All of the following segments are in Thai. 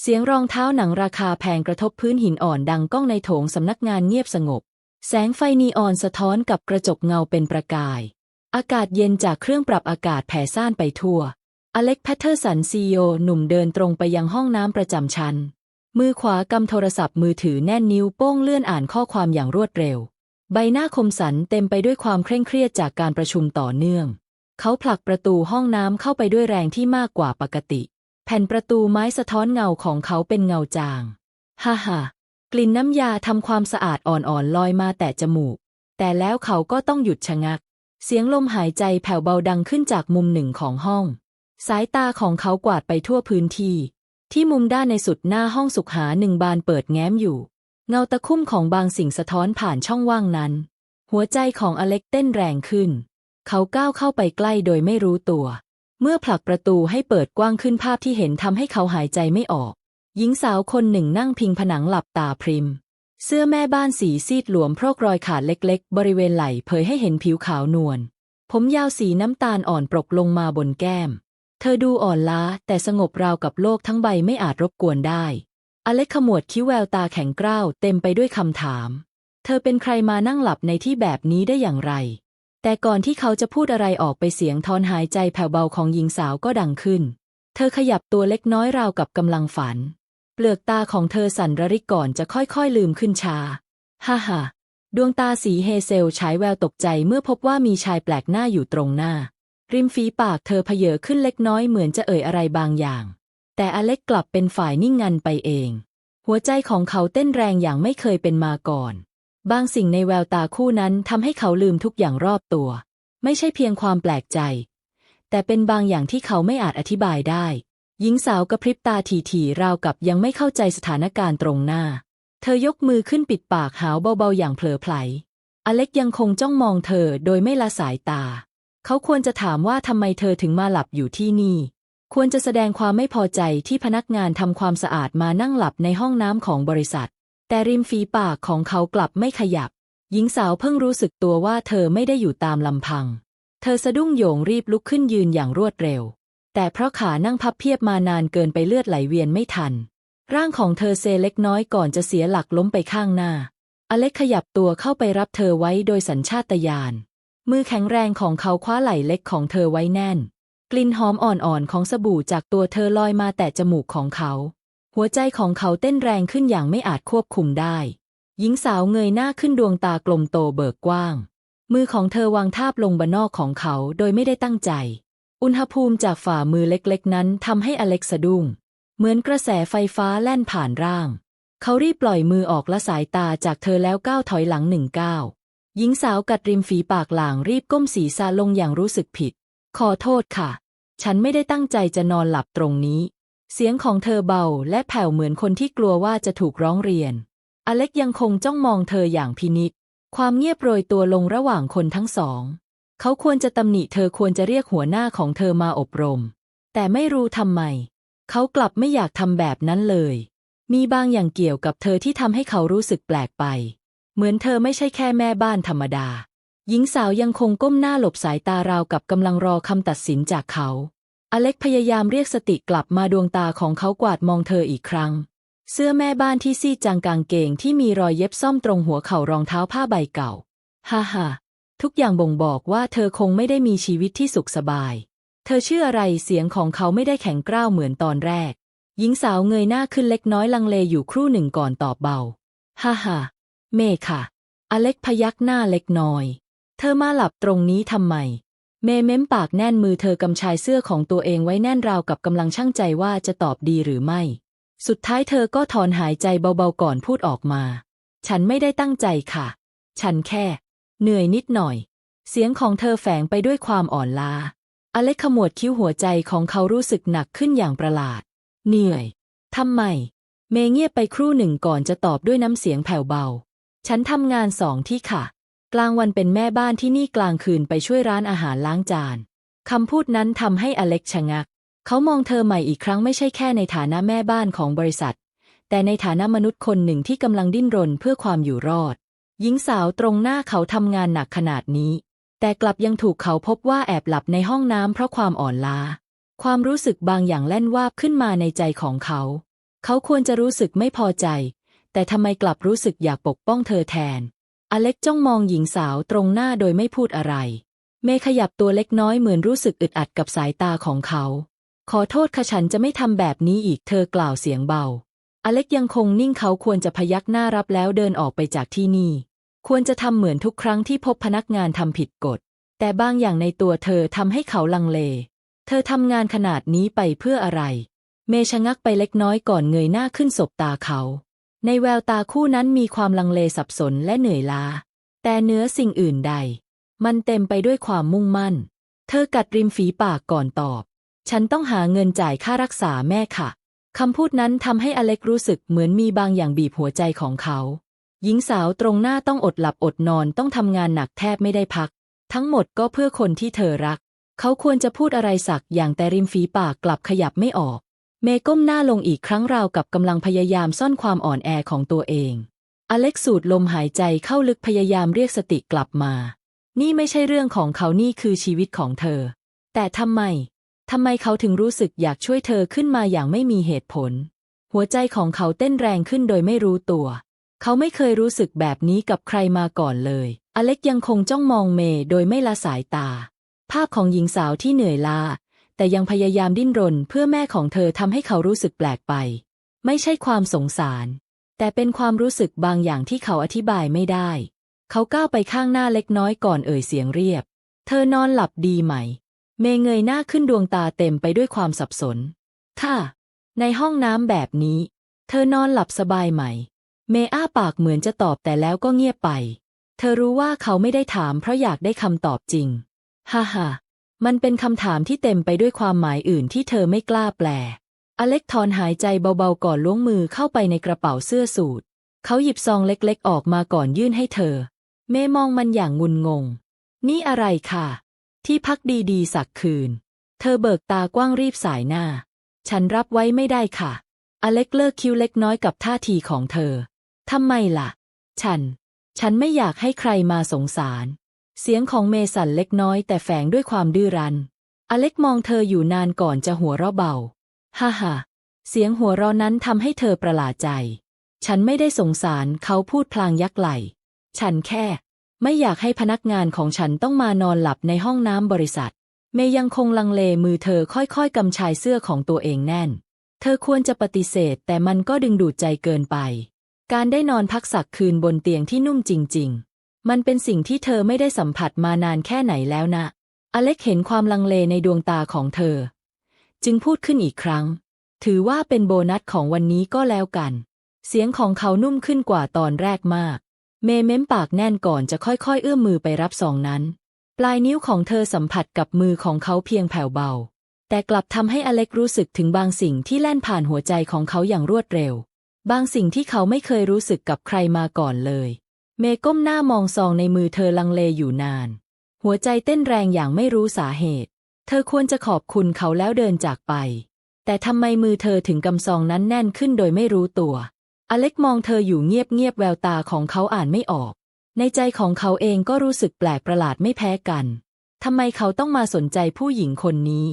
เสียงรองเท้าหนังราคาแพงกระทบพื้นหินอ่อนดังก้องในโถงสำนักงานเงียบสงบ แสงไฟนีออนสะท้อนกับกระจกเงาเป็นประกาย อากาศเย็นจากเครื่องปรับอากาศแผ่ซ่านไปทั่ว อเล็กแพทเทอร์สันซีโอหนุ่มเดินตรงไปยังห้องน้ำประจำชั้น มือขวากำโทรศัพท์มือถือแน่นนิ้วโป้งเลื่อนอ่านข้อความอย่างรวดเร็ว ใบหน้าคมสันเต็มไปด้วยความเคร่งเครียดจากการประชุมต่อเนื่อง เขาผลักประตูห้องน้ำเข้าไปด้วยแรงที่มากกว่าปกติ แผ่นประตูไม้สะท้อนเงาของเขาเป็นเงาจาง ฮ่าฮ่ากลิ่นน้ำยาทำความสะอาดอ่อนๆลอยมาแต่จมูก แต่แล้วเขาก็ต้องหยุดชะงัก เสียงลมหายใจแผ่วเบาดังขึ้นจากมุมหนึ่งของห้อง สายตาของเขากวาดไปทั่วพื้นที่ ที่มุมด้านในสุดหน้าห้องสุขหาหนึ่งบานเปิดแง้มอยู่ เงาตะคุ่มของบางสิ่งสะท้อนผ่านช่องว่างนั้น หัวใจของอเล็กเต้นแรงขึ้น เขาก้าวเข้าไปใกล้โดยไม่รู้ตัว เมื่อผลักประตูให้เปิดกว้างขึ้นภาพที่เห็นทำให้เขาหายใจไม่ออก หญิงสาวคนหนึ่งนั่งพิงผนังหลับตาพริม เสื้อแม่บ้านสีซีดหลวมเพราะรอยขาดเล็ก ๆ บริเวณไหล่เผยให้เห็นผิวขาวนวล ผมยาวสีน้ำตาลอ่อนปรกลงมาบนแก้ม เธอดูอ่อนล้าแต่สงบราวกับโลกทั้งใบไม่อาจรบกวนได้ อเล็กขมวดคิ้วแววตาแข็งกร้าวเต็มไปด้วยคำถาม เธอเป็นใครมานั่งหลับในที่แบบนี้ได้อย่างไร แต่ก่อนที่เขาจะพูดอะไรออกไปเสียงทอนหายใจแผ่วเบาของหญิงสาวก็ดังขึ้น เธอขยับตัวเล็กน้อยราวกับกำลังฝัน เปลือกตาของเธอสั่นระริกก่อนจะค่อยๆลืมขึ้นชา ฮ่าฮ่าดวงตาสีเฮเซลฉายแววตกใจเมื่อพบว่ามีชายแปลกหน้าอยู่ตรงหน้า ริมฝีปากเธอเพเยอขึ้นเล็กน้อยเหมือนจะเอ่ยอะไรบางอย่าง แต่อเล็กกลับเป็นฝ่ายนิ่งงันไปเอง หัวใจของเขาเต้นแรงอย่างไม่เคยเป็นมาก่อน บางสิ่งในแววตาคู่นั้นทำให้เขาลืมทุกอย่างรอบตัว ไม่ใช่เพียงความแปลกใจ แต่เป็นบางอย่างที่เขาไม่อาจอธิบายได้ หญิงสาวกระพริบตาถี่ๆราวกับยังไม่เข้าใจสถานการณ์ตรงหน้า เธอยกมือขึ้นปิดปากหาวเบาๆอย่างเผลอไผล อเล็กยังคงจ้องมองเธอโดยไม่ละสายตา เขาควรจะถามว่าทำไมเธอถึงมาหลับอยู่ที่นี่ ควรจะแสดงความไม่พอใจที่พนักงานทำความสะอาดมานั่งหลับในห้องน้ำของบริษัท แต่ริมฝีปากของเขากลับไม่ขยับ หญิงสาวเพิ่งรู้สึกตัวว่าเธอไม่ได้อยู่ตามลำพัง เธอสะดุ้งโยงรีบลุกขึ้นยืนอย่างรวดเร็ว แต่เพราะขานั่งพับเพียบมานานเกินไปเลือดไหลเวียนไม่ทัน ร่างของเธอเซเล็กน้อยก่อนจะเสียหลักล้มไปข้างหน้า อเล็กขยับตัวเข้าไปรับเธอไว้โดยสัญชาตญาณ มือแข็งแรงของเขาคว้าไหล่เล็กของเธอไว้แน่น กลิ่นหอมอ่อนๆของสบู่จากตัวเธอลอยมาแต่จมูกของเขา หัวใจของเขาเต้นแรงขึ้นอย่างไม่อาจควบคุมได้ หญิงสาวเงยหน้าขึ้นดวงตากลมโตเบิกกว้าง มือของเธอวางทาบลงบนนอกของเขาโดยไม่ได้ตั้งใจ อุณหภูมิจากฝ่ามือเล็กๆ นั้นทำให้อเล็กสะดุ้ง เหมือนกระแสไฟฟ้าแล่นผ่านร่าง เขารีบปล่อยมือออกละสายตาจากเธอแล้วก้าวถอยหลังหนึ่งก้าวหญิงสาวกัดริมฝีปากหลางรีบก้มศีรษะลงอย่างรู้สึกผิด ขอโทษค่ะ ฉันไม่ได้ตั้งใจจะนอนหลับตรงนี้ เสียงของเธอเบาและแผ่วเหมือนคนที่กลัวว่าจะถูกร้องเรียน อเล็กยังคงจ้องมองเธออย่างพินิจความเงียบโรยตัวลงระหว่างคนทั้งสอง เขาควรจะตำหนิเธอควรจะเรียกหัวหน้าของเธอมาอบรม แต่ไม่รู้ทำไม เขากลับไม่อยากทำแบบนั้นเลย มีบางอย่างเกี่ยวกับเธอที่ทำให้เขารู้สึกแปลกไป เหมือนเธอไม่ใช่แค่แม่บ้านธรรมดา หญิงสาวยังคงก้มหน้าหลบสายตาราวกับกำลังรอคำตัดสินจากเขา อเล็กพยายามเรียกสติกลับมาดวงตาของเขากวาดมองเธออีกครั้ง เสื้อแม่บ้านที่ซีดจางกางเกงที่มีรอยเย็บซ่อมตรงหัวเข่ารองเท้าผ้าใบเก่า ฮ่าฮ่าทุกอย่างบ่งบอกว่าเธอคงไม่ได้มีชีวิตที่สุขสบาย เธอชื่ออะไรเสียงของเขาไม่ได้แข็งกร้าวเหมือนตอนแรก หญิงสาวเงยหน้าขึ้นเล็กน้อยลังเลอยู่ครู่หนึ่งก่อนตอบเบา ฮ่าฮ่าเมค่ะ อเล็กพยักหน้าเล็กน้อย เธอมาหลับตรงนี้ทำไม เมเม้มปากแน่นมือเธอกำชายเสื้อของตัวเองไว้แน่นราวกับกำลังช่างใจว่าจะตอบดีหรือไม่ สุดท้ายเธอก็ถอนหายใจเบาๆก่อนพูดออกมา ฉันไม่ได้ตั้งใจค่ะ ฉันแค่ เหนื่อยนิดหน่อย เสียงของเธอแฝงไปด้วยความอ่อนล้า อเล็กขมวดคิ้วหัวใจของเขารู้สึกหนักขึ้นอย่างประหลาด เหนื่อยทำไม เมเงียบไปครู่หนึ่งก่อนจะตอบด้วยน้ำเสียงแผ่วเบา ฉันทำงานสองที่ค่ะ กลางวันเป็นแม่บ้านที่นี่กลางคืนไปช่วยร้านอาหารล้างจาน คำพูดนั้นทำให้อเล็กชะงัก เขามองเธอใหม่อีกครั้งไม่ใช่แค่ในฐานะแม่บ้านของบริษัท แต่ในฐานะมนุษย์คนหนึ่งที่กำลังดิ้นรนเพื่อความอยู่รอด หญิงสาวตรงหน้าเขาทำงานหนักขนาดนี้ แต่กลับยังถูกเขาพบว่าแอบหลับในห้องน้ำเพราะความอ่อนล้า ความรู้สึกบางอย่างแล่นวาบขึ้นมาในใจของเขา เขาควรจะรู้สึกไม่พอใจ แต่ทำไมกลับรู้สึกอยากปกป้องเธอแทน อเล็กจ้องมองหญิงสาวตรงหน้าโดยไม่พูดอะไร เมยขยับตัวเล็กน้อยเหมือนรู้สึกอึดอัดกับสายตาของเขา ขอโทษค่ะฉันจะไม่ทำแบบนี้อีกเธอกล่าวเสียงเบา อเล็กยังคงนิ่งเขาควรจะพยักหน้ารับแล้วเดินออกไปจากที่นี่ ควรจะทำเหมือนทุกครั้งที่พบพนักงานทำผิดกฎ แต่บางอย่างในตัวเธอทำให้เขาลังเล เธอทำงานขนาดนี้ไปเพื่ออะไร เมยชะงักไปเล็กน้อยก่อนเงยหน้าขึ้นสบตาเขา ในแววตาคู่นั้นมีความลังเลสับสนและเหนื่อยล้า แต่เนื้อสิ่งอื่นใด มันเต็มไปด้วยความมุ่งมั่น เธอกัดริมฝีปากก่อนตอบ ฉันต้องหาเงินจ่ายค่ารักษาแม่ค่ะ คำพูดนั้นทำให้อเล็กรู้สึกเหมือนมีบางอย่างบีบหัวใจของเขา หญิงสาวตรงหน้าต้องอดหลับอดนอนต้องทำงานหนักแทบไม่ได้พัก ทั้งหมดก็เพื่อคนที่เธอรัก เขาควรจะพูดอะไรสักอย่างแต่ริมฝีปากกลับขยับไม่ออก เมก้มหน้าลงอีกครั้งราวกับกำลังพยายามซ่อนความอ่อนแอของตัวเอง อเล็กสูดลมหายใจเข้าลึกพยายามเรียกสติกลับมา นี่ไม่ใช่เรื่องของเขานี่คือชีวิตของเธอ แต่ทำไม ทำไมเขาถึงรู้สึกอยากช่วยเธอขึ้นมาอย่างไม่มีเหตุผล หัวใจของเขาเต้นแรงขึ้นโดยไม่รู้ตัว เขาไม่เคยรู้สึกแบบนี้กับใครมาก่อนเลย อเล็กยังคงจ้องมองเมย์โดยไม่ละสายตา ภาพของหญิงสาวที่เหนื่อยล้า แต่ยังพยายามดิ้นรนเพื่อแม่ของเธอทำให้เขารู้สึกแปลกไป ไม่ใช่ความสงสาร แต่เป็นความรู้สึกบางอย่างที่เขาอธิบายไม่ได้ เขาก้าวไปข้างหน้าเล็กน้อยก่อนเอ่ยเสียงเรียบ เธอนอนหลับดีไหม เมย์เงยหน้าขึ้นดวงตาเต็มไปด้วยความสับสน ค่ะ ในห้องน้ำแบบนี้ เธอนอนหลับสบายไหม เมย์อ้าปากเหมือนจะตอบแต่แล้วก็เงียบไป เธอรู้ว่าเขาไม่ได้ถามเพราะอยากได้คำตอบจริง ฮ่าฮ่า มันเป็นคำถามที่เต็มไปด้วยความหมายอื่นที่เธอไม่กล้าแปล อเล็กถอนหายใจเบาๆก่อนล้วงมือเข้าไปในกระเป๋าเสื้อสูทเขาหยิบซองเล็กๆ ออกมาก่อนยื่นให้เธอ เมมองมันอย่างงุนงง นี่อะไรค่ะ ที่พักดีๆ สักคืน เธอเบิกตากว้างรีบสายหน้า ฉันรับไว้ไม่ได้ค่ะ อเล็กเลิกคิ้วเล็กน้อยกับท่าทีของเธอ ทำไมล่ะ ฉัน ฉันไม่อยากให้ใครมาสงสาร เสียงของเมสันเล็กน้อยแต่แฝงด้วยความดื้อรั้น อเล็กมองเธออยู่นานก่อนจะหัวเราะเบา ฮ่าฮ่าเสียงหัวเราะนั้นทำให้เธอประหลาดใจ ฉันไม่ได้สงสารเขาพูดพลางยักไหล ฉันแค่ ไม่อยากให้พนักงานของฉันต้องมานอนหลับในห้องน้ำบริษัท เมยังคงลังเลมือเธอค่อยๆกำชายเสื้อของตัวเองแน่น เธอควรจะปฏิเสธแต่มันก็ดึงดูดใจเกินไป การได้นอนพักสักคืนบนเตียงที่นุ่มจริง ๆ มันเป็นสิ่งที่เธอไม่ได้สัมผัสมานานแค่ไหนแล้วนะ อเล็กเห็นความลังเลในดวงตาของเธอ จึงพูดขึ้นอีกครั้ง ถือว่าเป็นโบนัสของวันนี้ก็แล้วกัน เสียงของเขานุ่มขึ้นกว่าตอนแรกมาก เมเม้มปากแน่นก่อนจะค่อยๆ เอื้อมมือไปรับซองนั้น ปลายนิ้วของเธอสัมผัสกับมือของเขาเพียงแผ่วเบา แต่กลับทำให้อเล็กรู้สึกถึงบางสิ่งที่แล่นผ่านหัวใจของเขาอย่างรวดเร็ว บางสิ่งที่เขาไม่เคยรู้สึกกับใครมาก่อนเลย เมก้มหน้ามองซองในมือเธอลังเลอยู่นาน หัวใจเต้นแรงอย่างไม่รู้สาเหตุ เธอควรจะขอบคุณเขาแล้วเดินจากไป แต่ทำไมมือเธอถึงกำซองนั้นแน่นขึ้นโดยไม่รู้ตัว อเล็กมองเธออยู่เงียบๆแววตาของเขาอ่านไม่ออก ในใจของเขาเองก็รู้สึกแปลกประหลาดไม่แพ้กันทำไมเขาต้องมาสนใจผู้หญิงคนนี้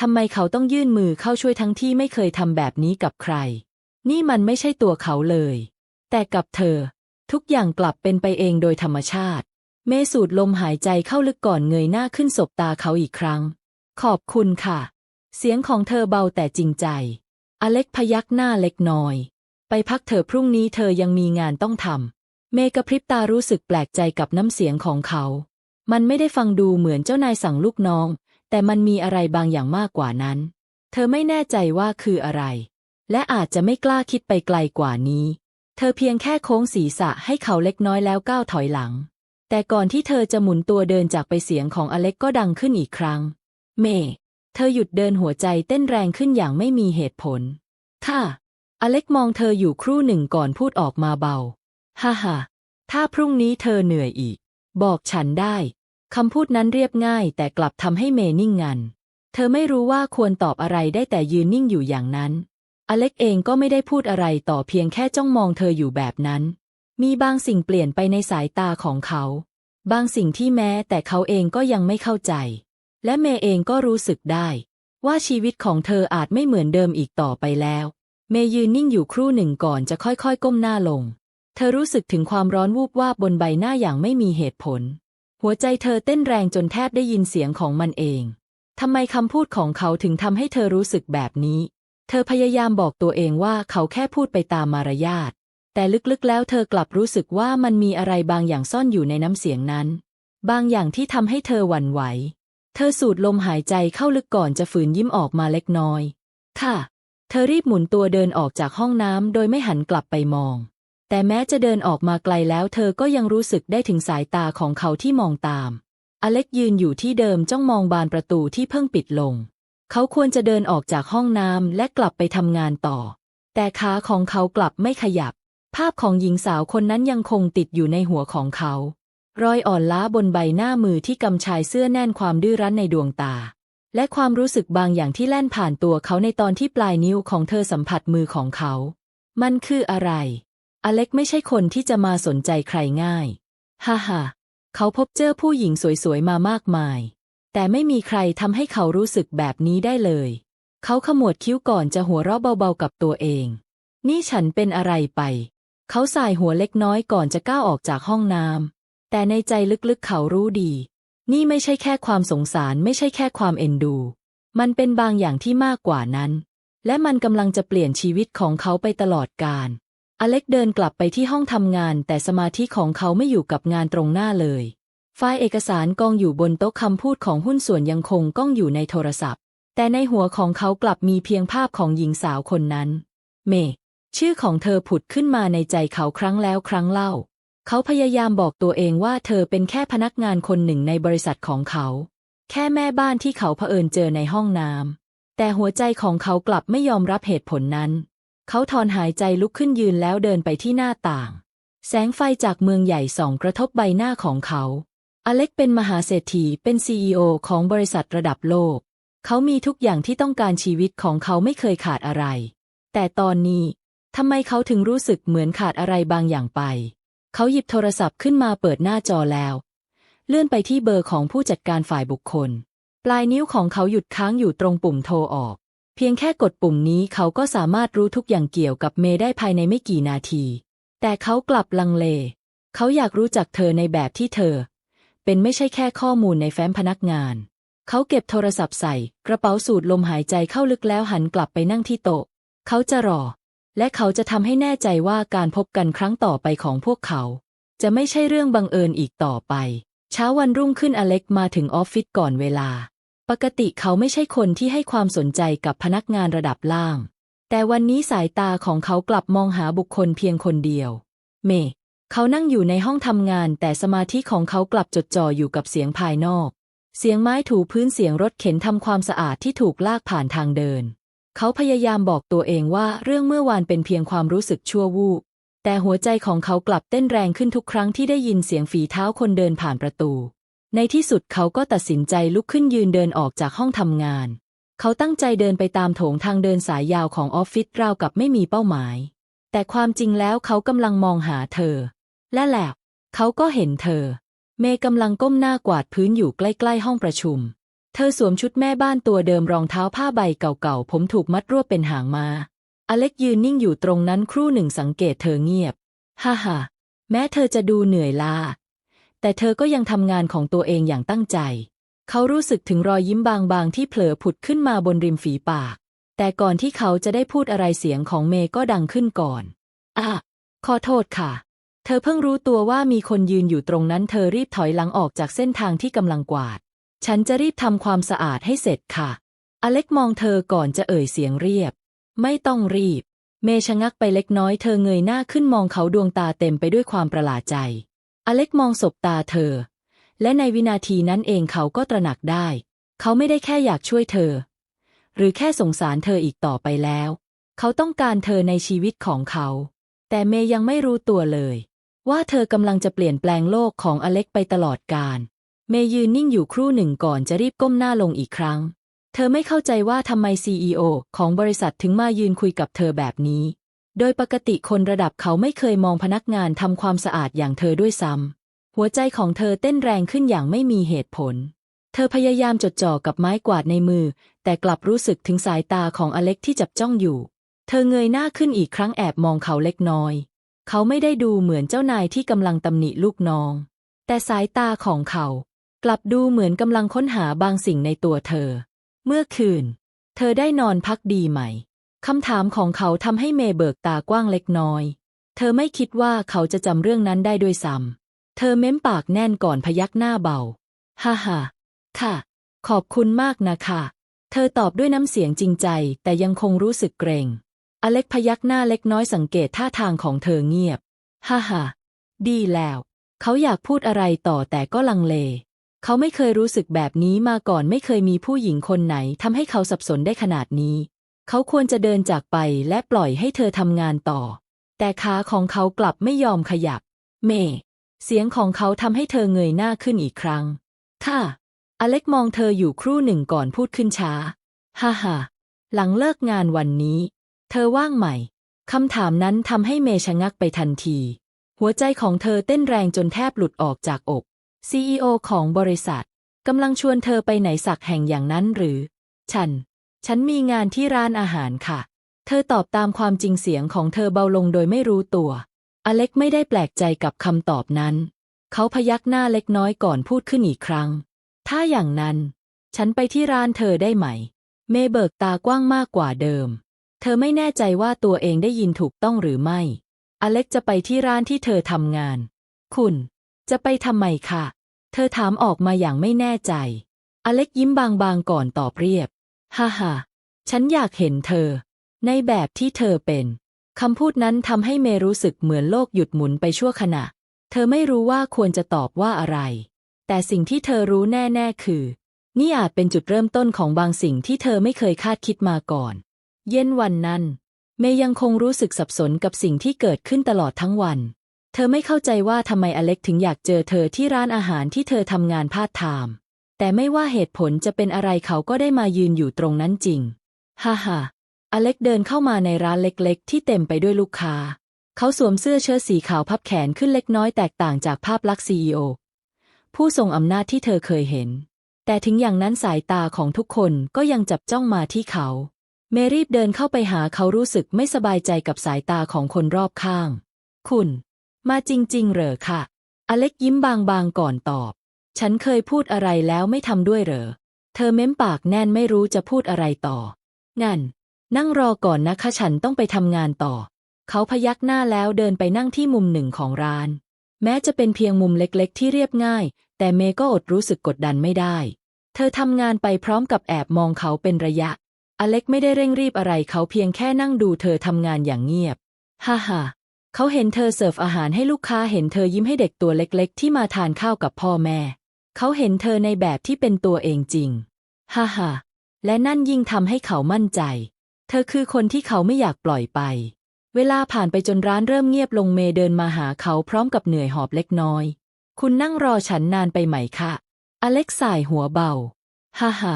ทำไมเขาต้องยื่นมือเข้าช่วยทั้งที่ไม่เคยทำแบบนี้กับใคร นี่มันไม่ใช่ตัวเขาเลย แต่กับเธอ ทุกอย่างกลับเป็นไปเองโดยธรรมชาติ เมสูดลมหายใจเข้าลึกก่อนเงยหน้าขึ้นสบตาเขาอีกครั้ง ขอบคุณค่ะ เสียงของเธอเบาแต่จริงใจ อเล็กพยักหน้าเล็กน้อย ไปพักเถอะพรุ่งนี้เธอยังมีงานต้องทำเมกระพริบตารู้สึกแปลกใจกับน้ำเสียงของเขา มันไม่ได้ฟังดูเหมือนเจ้านายสั่งลูกน้อง แต่มันมีอะไรบางอย่างมากกว่านั้น เธอไม่แน่ใจว่าคืออะไร และอาจจะไม่กล้าคิดไปไกลกว่านี้ เธอเพียงแค่โค้งศีรษะให้เขาเล็กน้อยแล้วก้าวถอยหลัง แต่ก่อนที่เธอจะหมุนตัวเดินจากไปเสียงของอเล็กก็ดังขึ้นอีกครั้ง เม เธอหยุดเดินหัวใจเต้นแรงขึ้นอย่างไม่มีเหตุผลค่ะอเล็กมองเธออยู่ครู่หนึ่งก่อนพูดออกมาเบา ฮ่าฮ่าถ้าพรุ่งนี้เธอเหนื่อยอีก บอกฉันได้ คำพูดนั้นเรียบง่ายแต่กลับทำให้เมนิ่งงัน เธอไม่รู้ว่าควรตอบอะไรได้แต่ยืนนิ่งอยู่อย่างนั้น อเล็กเองก็ไม่ได้พูดอะไรต่อเพียงแค่จ้องมองเธออยู่แบบนั้น มีบางสิ่งเปลี่ยนไปในสายตาของเขา บางสิ่งที่แม้แต่เขาเองก็ยังไม่เข้าใจ และเมย์เองก็รู้สึกได้ ว่าชีวิตของเธออาจไม่เหมือนเดิมอีกต่อไปแล้ว เมย์ยืนนิ่งอยู่ครู่หนึ่งก่อนจะค่อยๆ ก้มหน้าลง เธอรู้สึกถึงความร้อนวูบวาบบนใบหน้าอย่างไม่มีเหตุผล หัวใจเธอเต้นแรงจนแทบได้ยินเสียงของมันเองทำไมคำพูดของเขาถึงทำให้เธอรู้สึกแบบนี้ เธอพยายามบอกตัวเองว่าเขาแค่พูดไปตามมารยาท แต่ลึกๆแล้วเธอกลับรู้สึกว่ามันมีอะไรบางอย่างซ่อนอยู่ในน้ำเสียงนั้น บางอย่างที่ทำให้เธอหวั่นไหว เธอสูดลมหายใจเข้าลึกก่อนจะฝืนยิ้มออกมาเล็กน้อย ค่ะ เธอรีบหมุนตัวเดินออกจากห้องน้ำโดยไม่หันกลับไปมอง แต่แม้จะเดินออกมาไกลแล้ว เธอก็ยังรู้สึกได้ถึงสายตาของเขาที่มองตาม อเล็กยืนอยู่ที่เดิมจ้องมองบานประตูที่เพิ่งปิดลง เขาควรจะเดินออกจากห้องน้ำและกลับไปทำงานต่อ แต่ขาของเขากลับไม่ขยับ ภาพของหญิงสาวคนนั้นยังคงติดอยู่ในหัวของเขา รอยอ่อนล้าบนใบหน้ามือที่กำชายเสื้อแน่นความดื้อรั้นในดวงตา และความรู้สึกบางอย่างที่แล่นผ่านตัวเขาในตอนที่ปลายนิ้วของเธอสัมผัสมือของเขา มันคืออะไร อเล็กไม่ใช่คนที่จะมาสนใจใครง่าย ฮ่าฮ่าเขาพบเจอผู้หญิงสวยๆมามากมาย แต่ไม่มีใครทำให้เขารู้สึกแบบนี้ได้เลย เขาขมวดคิ้วก่อนจะหัวเราะเบาๆกับตัวเอง นี่ฉันเป็นอะไรไป เขาสายหัวเล็กน้อยก่อนจะก้าวออกจากห้องน้ำแต่ในใจลึกๆเขารู้ดี นี่ไม่ใช่แค่ความสงสารไม่ใช่แค่ความเอ็นดู มันเป็นบางอย่างที่มากกว่านั้น และมันกำลังจะเปลี่ยนชีวิตของเขาไปตลอดกาลอเล็กเดินกลับไปที่ห้องทำงาน แต่สมาธิของเขาไม่อยู่กับงานตรงหน้าเลย ไฟล์เอกสารกองอยู่บนโต๊ะคำพูดของหุ้นส่วนยังคงก้องอยู่ในโทรศัพท์ แต่ในหัวของเขากลับมีเพียงภาพของหญิงสาวคนนั้น เมชื่อของเธอผุดขึ้นมาในใจเขาครั้งแล้วครั้งเล่า เขาพยายามบอกตัวเองว่าเธอเป็นแค่พนักงานคนหนึ่งในบริษัทของเขา แค่แม่บ้านที่เขาเผอิญเจอในห้องน้ำแต่หัวใจของเขากลับไม่ยอมรับเหตุผลนั้น เขาถอนหายใจลุกขึ้นยืนแล้วเดินไปที่หน้าต่าง แสงไฟจากเมืองใหญ่ส่องกระทบใบหน้าของเขา อเล็กเป็นมหาเศรษฐีเป็นซีอของบริษัทระดับโลก เขามีทุกอย่างที่ต้องการชีวิตของเขาไม่เคยขาดอะไร แต่ตอนนี้ทำไมเขาถึงรู้สึกเหมือนขาดอะไรบางอย่างไป เขาหยิบโทรศัพท์ขึ้นมาเปิดหน้าจอแล้ว เลื่อนไปที่เบอร์ของผู้จัดการฝ่ายบุคคล ปลายนิ้วของเขาหยุดค้างอยู่ตรงปุ่มโทรออก เพียงแค่กดปุ่มนี้เขาก็สามารถรู้ทุกอย่างเกี่ยวกับเมย์ได้ภายในไม่กี่นาที แต่เขากลับลังเล เขาอยากรู้จักเธอในแบบที่เธอ เป็นไม่ใช่แค่ข้อมูลในแฟ้มพนักงาน เขาเก็บโทรศัพท์ใส่ กระเป๋าสูดลมหายใจเข้าลึกแล้วหันกลับไปนั่งที่โต๊ะ เขาจะรอ และเขาจะทำให้แน่ใจว่าการพบกันครั้งต่อไปของพวกเขา จะไม่ใช่เรื่องบังเอิญอีกต่อไป เช้าวันรุ่งขึ้นอเล็กมาถึงออฟฟิศก่อนเวลา ปกติเขาไม่ใช่คนที่ให้ความสนใจกับพนักงานระดับล่าง แต่วันนี้สายตาของเขากลับมองหาบุคคลเพียงคนเดียว เม เขานั่งอยู่ในห้องทำงานแต่สมาธิของเขากลับจดจ่ออยู่กับเสียงภายนอก เสียงไม้ถูพื้นเสียงรถเข็นทำความสะอาดที่ถูกลากผ่านทางเดิน เขาพยายามบอกตัวเองว่าเรื่องเมื่อวานเป็นเพียงความรู้สึกชั่ววูบแต่หัวใจของเขากลับเต้นแรงขึ้นทุกครั้งที่ได้ยินเสียงฝีเท้าคนเดินผ่านประตู ในที่สุดเขาก็ตัดสินใจลุกขึ้นยืนเดินออกจากห้องทำงาน เขาตั้งใจเดินไปตามโถงทางเดินสายยาวของออฟฟิศราวกับไม่มีเป้าหมาย แต่ความจริงแล้วเขากำลังมองหาเธอ และแล้วเขาก็เห็นเธอ เมย์กำลังก้มหน้ากวาดพื้นอยู่ใกล้ๆห้องประชุม เธอสวมชุดแม่บ้านตัวเดิมรองเท้าผ้าใบเก่าๆ ผมถูกมัดรวบเป็นหางมา อเล็กยืนนิ่งอยู่ตรงนั้นครู่หนึ่งสังเกตเธอเงียบ ฮ่าฮ่าแม้เธอจะดูเหนื่อยล้า แต่เธอก็ยังทำงานของตัวเองอย่างตั้งใจ เขารู้สึกถึงรอยยิ้มบางๆ ที่เผลอผุดขึ้นมาบนริมฝีปาก แต่ก่อนที่เขาจะได้พูดอะไรเสียงของเมย์ก็ดังขึ้นก่อนอะขอโทษค่ะ เธอเพิ่งรู้ตัวว่ามีคนยืนอยู่ตรงนั้น เธอรีบถอยหลังออกจากเส้นทางที่กำลังกวาด ฉันจะรีบทำความสะอาดให้เสร็จค่ะ อเล็กมองเธอก่อนจะเอ่ยเสียงเรียบ ไม่ต้องรีบ เมย์ชะงักไปเล็กน้อย เธอเงยหน้าขึ้นมองเขาดวงตาเต็มไปด้วยความประหลาดใจ อเล็กมองสบตาเธอ และในวินาทีนั้นเองเขาก็ตระหนักได้ เขาไม่ได้แค่อยากช่วยเธอ หรือแค่สงสารเธออีกต่อไปแล้ว เขาต้องการเธอในชีวิตของเขา แต่เมย์ยังไม่รู้ตัวเลย ว่าเธอกำลังจะเปลี่ยนแปลงโลกของอเล็กไปตลอดกาลเมย์ยืนนิ่งอยู่ครู่หนึ่งก่อนจะรีบก้มหน้าลงอีกครั้ง เธอไม่เข้าใจว่าทำไมซีอของบริษัทถึงมายืนคุยกับเธอแบบนี้ โดยปกติคนระดับเขาไม่เคยมองพนักงานทำความสะอาดอย่างเธอด้วยซ้ำหัวใจของเธอเต้นแรงขึ้นอย่างไม่มีเหตุผล เธอพยายามจดจ่อกับไม้กวาดในมือ แต่กลับรู้สึกถึงสายตาของอเล็กที่จับจ้องอยู่ เธอเงยหน้าขึ้นอีกครั้งแอบมองเขาเล็กน้อย เขาไม่ได้ดูเหมือนเจ้านายที่กำลังตำหนิลูกน้อง แต่สายตาของเขา กลับดูเหมือนกำลังค้นหาบางสิ่งในตัวเธอ เมื่อคืน เธอได้นอนพักดีไหมคำถามของเขาทำให้เมย์เบิกตากว้างเล็กน้อย เธอไม่คิดว่าเขาจะจำเรื่องนั้นได้ด้วยซ้ำ เธอเม้มปากแน่นก่อนพยักหน้าเบา ฮ่าฮ่าค่ะ ขอบคุณมากนะค่ะเธอตอบด้วยน้ำเสียงจริงใจแต่ยังคงรู้สึกเกรง อเล็กพยักหน้าเล็กน้อยสังเกตท่าทางของเธอเงียบ ฮ่าฮ่าดีแล้ว เขาอยากพูดอะไรต่อแต่ก็ลังเล เขาไม่เคยรู้สึกแบบนี้มาก่อนไม่เคยมีผู้หญิงคนไหนทำให้เขาสับสนได้ขนาดนี้ เขาควรจะเดินจากไปและปล่อยให้เธอทำงานต่อ แต่ขาของเขากลับไม่ยอมขยับ เม เสียงของเขาทำให้เธอเงยหน้าขึ้นอีกครั้ง ค่ะ อเล็กมองเธออยู่ครู่หนึ่งก่อนพูดขึ้นช้า ฮ่าฮ่าหลังเลิกงานวันนี้ เธอว่างไหมคำถามนั้นทำให้เมชะงักไปทันที หัวใจของเธอเต้นแรงจนแทบหลุดออกจากอก CEO ของบริษัทกำลังชวนเธอไปไหนสักแห่งอย่างนั้นหรือ ฉัน ฉันมีงานที่ร้านอาหารค่ะ เธอตอบตามความจริงเสียงของเธอเบาลงโดยไม่รู้ตัว อเล็กไม่ได้แปลกใจกับคำตอบนั้น เขาพยักหน้าเล็กน้อยก่อนพูดขึ้นอีกครั้ง ถ้าอย่างนั้น ฉันไปที่ร้านเธอได้ไหม เมเบิกตากว้างมากกว่าเดิม เธอไม่แน่ใจว่าตัวเองได้ยินถูกต้องหรือไม่ อเล็กจะไปที่ร้านที่เธอทำงาน คุณ จะไปทำไมคะเธอถามออกมาอย่างไม่แน่ใจ อเล็กยิ้มบางๆก่อนตอบเรียบ ฮ่าฮ่าฉันอยากเห็นเธอ ในแบบที่เธอเป็น คำพูดนั้นทำให้เมรู้สึกเหมือนโลกหยุดหมุนไปชั่วขณะ เธอไม่รู้ว่าควรจะตอบว่าอะไร แต่สิ่งที่เธอรู้แน่ๆคือ นี่อาจเป็นจุดเริ่มต้นของบางสิ่งที่เธอไม่เคยคาดคิดมาก่อน เย็นวันนั้น เมย์ยังคงรู้สึกสับสนกับสิ่งที่เกิดขึ้นตลอดทั้งวัน เธอไม่เข้าใจว่าทำไมอเล็กถึงอยากเจอเธอที่ร้านอาหารที่เธอทำงานพาดไทม์แต่ไม่ว่าเหตุผลจะเป็นอะไรเขาก็ได้มายืนอยู่ตรงนั้นจริง ฮ่าฮ่าอเล็กเดินเข้ามาในร้านเล็กๆ ที่เต็มไปด้วยลูกค้า เขาสวมเสื้อเชิ้ตสีขาวพับแขนขึ้นเล็กน้อยแตกต่างจากภาพลักษณ์ซีอผู้ทรงอำนาจที่เธอเคยเห็น แต่ถึงอย่างนั้นสายตาของทุกคนก็ยังจับจ้องมาที่เขา เมรีบเดินเข้าไปหาเขารู้สึกไม่สบายใจกับสายตาของคนรอบข้าง คุณ มาจริง ๆ เหรอค่ะ อเล็กยิ้มบางๆก่อนตอบ ฉันเคยพูดอะไรแล้วไม่ทำด้วยเหรอ เธอเม้มปากแน่นไม่รู้จะพูดอะไรต่อ งั้น นั่งรอก่อนนะคะฉันต้องไปทำงานต่อ เขาพยักหน้าแล้วเดินไปนั่งที่มุมหนึ่งของร้าน แม้จะเป็นเพียงมุมเล็กๆ ที่เรียบง่าย แต่เมก็อดรู้สึกกดดันไม่ได้ เธอทำงานไปพร้อมกับแอบมองเขาเป็นระยะ อเล็กไม่ได้เร่งรีบอะไรเขาเพียงแค่นั่งดูเธอทำงานอย่างเงียบ ฮ่าฮ่าเขาเห็นเธอเสิร์ฟอาหารให้ลูกค้าเห็นเธอยิ้มให้เด็กตัวเล็กๆ ที่มาทานข้าวกับพ่อแม่ เขาเห็นเธอในแบบที่เป็นตัวเองจริง ฮ่าฮ่าและนั่นยิ่งทำให้เขามั่นใจ เธอคือคนที่เขาไม่อยากปล่อยไป เวลาผ่านไปจนร้านเริ่มเงียบลงเมย์เดินมาหาเขาพร้อมกับเหนื่อยหอบเล็กน้อย คุณนั่งรอฉันนานไปไหมคะ อเล็กสายหัวเบา ฮ่าฮ่า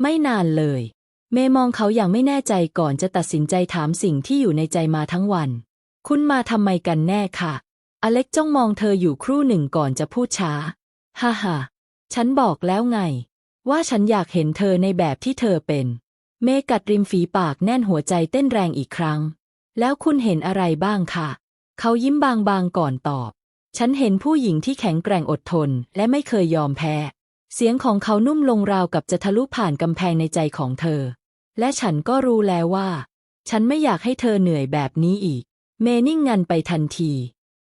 ไม่นานเลย เมย์มองเขาอย่างไม่แน่ใจก่อนจะตัดสินใจถามสิ่งที่อยู่ในใจมาทั้งวัน คุณมาทำไมกันแน่ค่ะ อเล็กจ้องมองเธออยู่ครู่หนึ่งก่อนจะพูดช้า ฮ่าฮ่าฉันบอกแล้วไง ว่าฉันอยากเห็นเธอในแบบที่เธอเป็น เมย์กัดริมฝีปากแน่นหัวใจเต้นแรงอีกครั้ง แล้วคุณเห็นอะไรบ้างค่ะ เขายิ้มบางๆก่อนตอบ ฉันเห็นผู้หญิงที่แข็งแกร่งอดทนและไม่เคยยอมแพ้ เสียงของเขานุ่มลงราวกับจะทะลุผ่านกำแพงในใจของเธอ และฉันก็รู้แล้วว่า ฉันไม่อยากให้เธอเหนื่อยแบบนี้อีก เมนิ่งงันไปทันที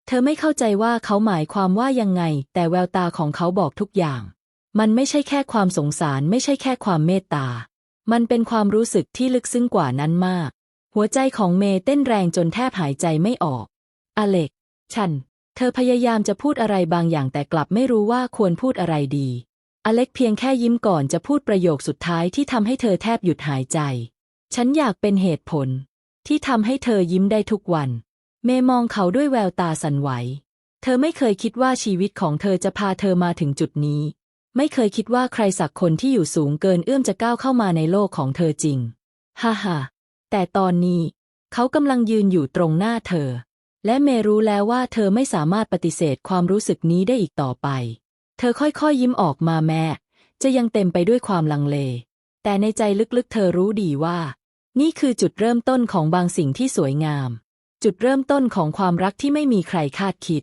เธอไม่เข้าใจว่าเขาหมายความว่ายังไง แต่แววตาของเขาบอกทุกอย่าง มันไม่ใช่แค่ความสงสาร ไม่ใช่แค่ความเมตตา มันเป็นความรู้สึกที่ลึกซึ้งกว่านั้นมาก หัวใจของเมย์เต้นแรงจนแทบหายใจไม่ออก อเล็ก ฉัน เธอพยายามจะพูดอะไรบางอย่างแต่กลับไม่รู้ว่าควรพูดอะไรดี อเล็กเพียงแค่ยิ้มก่อนจะพูดประโยคสุดท้ายที่ทำให้เธอแทบหยุดหายใจ ฉันอยากเป็นเหตุผล ที่ทำให้เธอยิ้มได้ทุกวัน เมมองเขาด้วยแววตาสั่นไหว เธอไม่เคยคิดว่าชีวิตของเธอจะพาเธอมาถึงจุดนี้ ไม่เคยคิดว่าใครสักคนที่อยู่สูงเกินเอื้อมจะก้าวเข้ามาในโลกของเธอจริง ฮ่าฮ่าแต่ตอนนี้ เขากำลังยืนอยู่ตรงหน้าเธอ และเมรู้แล้วว่าเธอไม่สามารถปฏิเสธความรู้สึกนี้ได้อีกต่อไป ธอค่อยๆยิ้มออกมาแม่ จะยังเต็มไปด้วยความลังเล แต่ในใจลึกๆ เธอรู้ดีว่า นี่คือจุดเริ่มต้นของบางสิ่งที่สวยงาม จุดเริ่มต้นของความรักที่ไม่มีใครคาดคิด